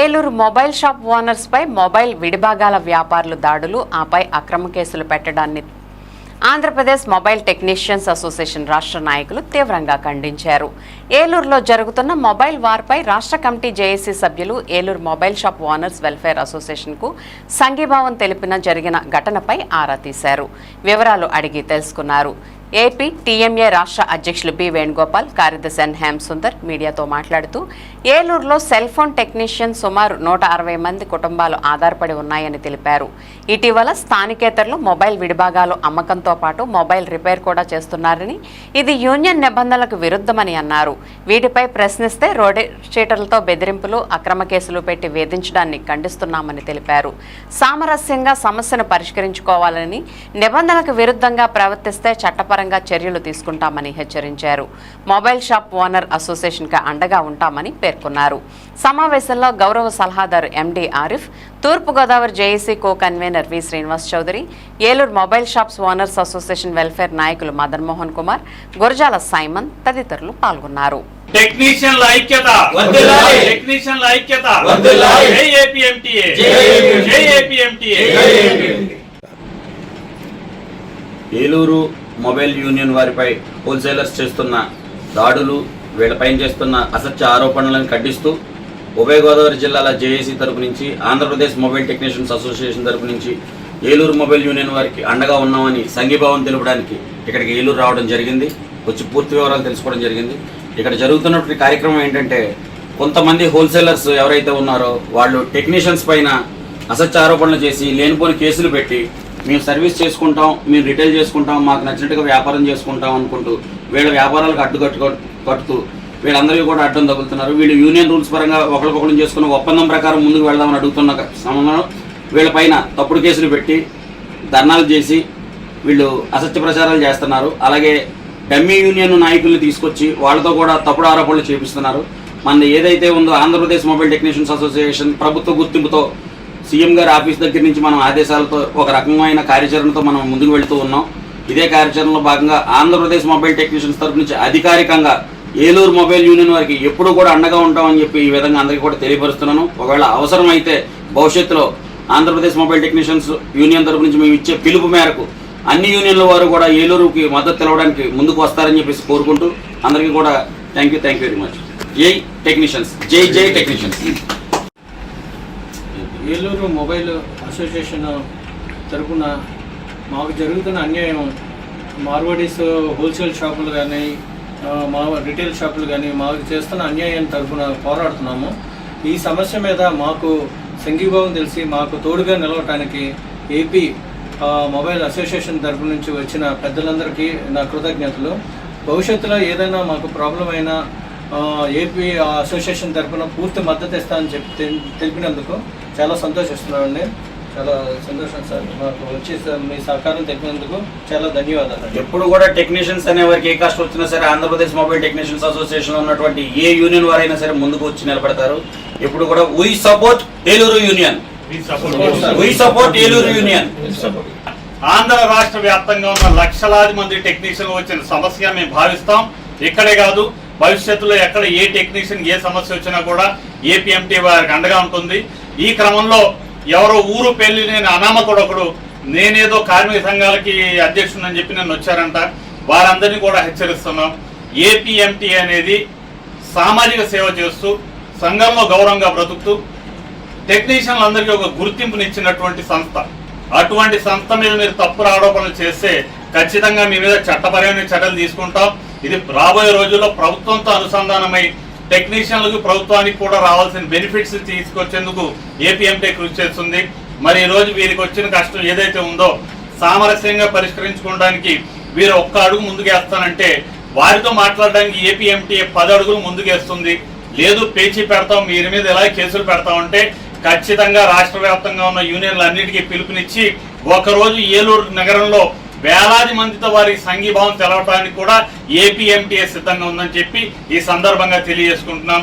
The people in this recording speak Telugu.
ఏలూరు మొబైల్ షాప్ ఓనర్స్పై మొబైల్ విడిభాగాల వ్యాపారులు దాడులు ఆపై అక్రమ కేసులు పెట్టడాన్ని ఆంధ్రప్రదేశ్ మొబైల్ టెక్నీషియన్స్ అసోసియేషన్ రాష్ట్ర నాయకులు తీవ్రంగా ఖండించారు. ఏలూరులో జరుగుతున్న మొబైల్ వార్పై రాష్ట్ర కమిటీ జేఏసీ సభ్యులు Eluru mobile shop owners welfare అసోసియేషన్కు సంఘీభావం తెలిపిన జరిగిన ఘటనపై ఆరా తీశారు. వివరాలు అడిగి తెలుసుకున్నారు. ఏపీ టీఎంఏ రాష్ట్ర అధ్యక్షులు బి వేణుగోపాల్ కార్యదర్శి ఎన్ హేమ్ సుందర్ మీడియాతో మాట్లాడుతూ ఏలూరులో సెల్ ఫోన్ టెక్నీషియన్ సుమారు నూట అరవై మంది కుటుంబాలు ఆధారపడి ఉన్నాయని తెలిపారు. ఇటీవల స్థానికేతరులు మొబైల్ విడిభాగాలు అమ్మకంతో పాటు మొబైల్ రిపేర్ కూడా చేస్తున్నారని ఇది యూనియన్ నిబంధనలకు విరుద్ధమని అన్నారు. వీటిపై ప్రశ్నిస్తే రోడ్షీటర్లతో బెదిరింపులు అక్రమ కేసులు పెట్టి వేధించడాన్ని ఖండిస్తున్నామని తెలిపారు. సామరస్యంగా సమస్యను పరిష్కరించుకోవాలని నిబంధనలకు విరుద్ధంగా ప్రవర్తిస్తే చట్టపరంగా చర్యలు తీసుకుంటామని హెచ్చరించారు. మొబైల్ షాప్ ఓనర్ అసోసియేషన్కి అండగా ఉంటామని పేర్కొన్నారు. సమావేశంలో గౌరవ సలహాదారు ఎండి ఆరిఫ్ తూర్పుగోదావరి JAC co convener V Srinivas Chowdary Eluru mobile shops owners association welfare నాయకులు మదన్ మోహన్ కుమార్ గురజాల సైమన్ తదితరులు పాల్గొన్నారు. టెక్నీషియన్ల ఐక్యత. టెక్నీషియన్ల ఐక్యత. ఏలూరు మొబైల్ యూనియన్ వారిపై హోల్సేలర్స్ చేస్తున్న దాడులు వీళ్ళపైన చేస్తున్న అసత్య ఆరోపణలను ఖండిస్తూ ఉభయ గోదావరి జిల్లాల జేఏసీ తరపు నుంచి ఆంధ్రప్రదేశ్ మొబైల్ టెక్నీషియన్స్ అసోసియేషన్ తరపు నుంచి ఏలూరు మొబైల్ యూనియన్ వారికి అండగా ఉన్నామని సంఘీభావం తెలపడానికి ఇక్కడికి ఏలూరు రావడం జరిగింది. వచ్చి పూర్తి వివరాలు తెలుసుకోవడం జరిగింది. ఇక్కడ జరుగుతున్నటువంటి కార్యక్రమం ఏంటంటే కొంతమంది హోల్సేలర్స్ ఎవరైతే ఉన్నారో వాళ్ళు టెక్నీషియన్స్ పైన అసత్య ఆరోపణలు చేసి లేనిపోని కేసులు పెట్టి మేము సర్వీస్ చేసుకుంటాం మేము రిటైల్ చేసుకుంటాం మాకు నచ్చినట్టుగా వ్యాపారం చేసుకుంటాం అనుకుంటూ వీళ్ళ వ్యాపారాలకు అడ్డు కట్టు కట్టుతూ వీళ్ళందరికీ కూడా అడ్డం తగులుతున్నారు. వీళ్ళు యూనియన్ రూల్స్ పరంగా ఒకరికొకరు చేసుకున్న ఒప్పందం ప్రకారం ముందుకు వెళ్దామని అడుగుతున్న సమయంలో వీళ్ళపైన తప్పుడు కేసులు పెట్టి ధర్నాలు చేసి వీళ్ళు అసత్య ప్రచారాలు చేస్తున్నారు. అలాగే డమ్మీ యూనియన్ నాయకుల్ని తీసుకొచ్చి వాళ్ళతో కూడా తప్పుడు ఆరోపణలు చేపిస్తున్నారు. మన ఏదైతే ఉందో ఆంధ్రప్రదేశ్ మొబైల్ టెక్నీషియన్స్ అసోసియేషన్ ప్రభుత్వ గుర్తింపుతో సీఎం గారి ఆఫీస్ దగ్గర నుంచి మనం ఆదేశాలతో ఒక రకమైన కార్యాచరణతో మనం ముందుకు వెళుతూ ఉన్నాం. ఇదే కార్యాచరణలో భాగంగా ఆంధ్రప్రదేశ్ మొబైల్ టెక్నీషియన్స్ తరపు నుంచి అధికారికంగా ఏలూరు మొబైల్ యూనియన్ వారికి ఎప్పుడు కూడా అండగా ఉంటామని చెప్పి ఈ విధంగా అందరికీ కూడా తెలియపరుస్తున్నాను. ఒకవేళ అవసరమైతే భవిష్యత్తులో ఆంధ్రప్రదేశ్ మొబైల్ టెక్నీషియన్స్ యూనియన్ తరపు నుంచి మేము ఇచ్చే పిలుపు మేరకు అన్ని యూనియన్ల వారు కూడా ఏలూరుకి మద్దతు తెలవడానికి ముందుకు వస్తారని చెప్పేసి కోరుకుంటూ అందరికీ కూడా thank you thank you very much. జై టెక్నీషియన్స్ జై జై టెక్నీషియన్స్. ఏలూరు మొబైల్ అసోసియేషన్ తరపున మాకు జరుగుతున్న అన్యాయం మార్వాడీస్ హోల్సేల్ షాపులు కానీ మా రిటైల్ షాపులు కానీ మాకు చేస్తున్న అన్యాయం తరపున పోరాడుతున్నాము. ఈ సమస్య మీద మాకు సంఘీభావం తెలిసి మాకు తోడుగా నిలవటానికి ఏపీ మొబైల్ అసోసియేషన్ తరపు నుంచి వచ్చిన పెద్దలందరికీ నా కృతజ్ఞతలు. భవిష్యత్తులో ఏదైనా మాకు ప్రాబ్లం అయినా ఏపీ అసోసియేషన్ తరఫున పూర్తి మద్దతు ఇస్తానని చెప్పి తెలిపినందుకు చాలా సంతోషిస్తున్నామండి. చాలా సంతోషం సార్. మాకు వచ్చి సార్ మీ సహకారం తెలిపినందుకు చాలా ధన్యవాదాలు ఎప్పుడు కూడా టెక్నీషియన్స్ అనే వారికి ఏ కష్టం వచ్చినా సరే ఆంధ్రప్రదేశ్ మొబైల్ టెక్నీషియన్స్ అసోసియేషన్ ఉన్నటువంటి ఏ యూనియన్ వారైనా సరే ముందుకు వచ్చి నిలబడతారు. ఎప్పుడు కూడా we support Eluru union we support Eluru union Andhra రాష్ట్ర వ్యాప్తంగా ఉన్న లక్షలాది మంది టెక్నీషియన్లు వచ్చిన సమస్య మేము భావిస్తాం. ఇక్కడే కాదు భవిష్యత్తులో ఎక్కడ ఏ టెక్నీషియన్ ఏ సమస్య వచ్చినా కూడా ఏపీఎంటీ వారికి అండగా ఉంటుంది. ఈ క్రమంలో ఎవరో ఊరు పెళ్ళి నేను అనామకుడు ఒకడు నేనేదో కార్మిక సంఘాలకి అధ్యక్షుడని చెప్పి నన్ను వచ్చారంట. వారందరినీ కూడా హెచ్చరిస్తున్నాం. ఏపీఎంటీ అనేది సామాజిక సేవ చేస్తూ సంఘంలో గౌరవంగా బ్రతుకుతూ టెక్నీషియన్లందరికీ ఒక గుర్తింపునిచ్చినటువంటి సంస్థ. అటువంటి సంస్థ మీద మీరు తప్పుడు ఆరోపణలు చేస్తే ఖచ్చితంగా మీ మీద చట్టపరమైన చర్యలు తీసుకుంటాం. ఇది రాబోయే రోజుల్లో ప్రభుత్వంతో అనుసంధానమై టెక్నీషియన్లకు ప్రభుత్వానికి కూడా రావాల్సిన బెనిఫిట్స్ తీసుకొచ్చేందుకు ఏపీఎంటే కృషి చేస్తుంది. మరి ఈరోజు రోజు వీరికి వచ్చిన కష్టం ఏదైతే ఉందో సామరస్యంగా పరిష్కరించుకోవడానికి వీరు ఒక్క అడుగు ముందుకేస్తానంటే వారితో మాట్లాడడానికి ఏపీఎంటీఏ పది అడుగులు ముందుకేస్తుంది. లేదు పేచీ పెడతాం మీరు మీద ఎలా కేసులు పెడతామంటే ఖచ్చితంగా రాష్ట్ర వ్యాప్తంగా ఉన్న యూనియన్లు అన్నిటికీ పిలుపునిచ్చి ఒకరోజు ఏలూరు నగరంలో వేలాది మందితో వారి సంఘీభావం తెలవడానికి కూడా ఏపీఎంటీఏ సిద్ధంగా ఉందని చెప్పి ఈ సందర్భంగా తెలియజేసుకుంటున్నాం.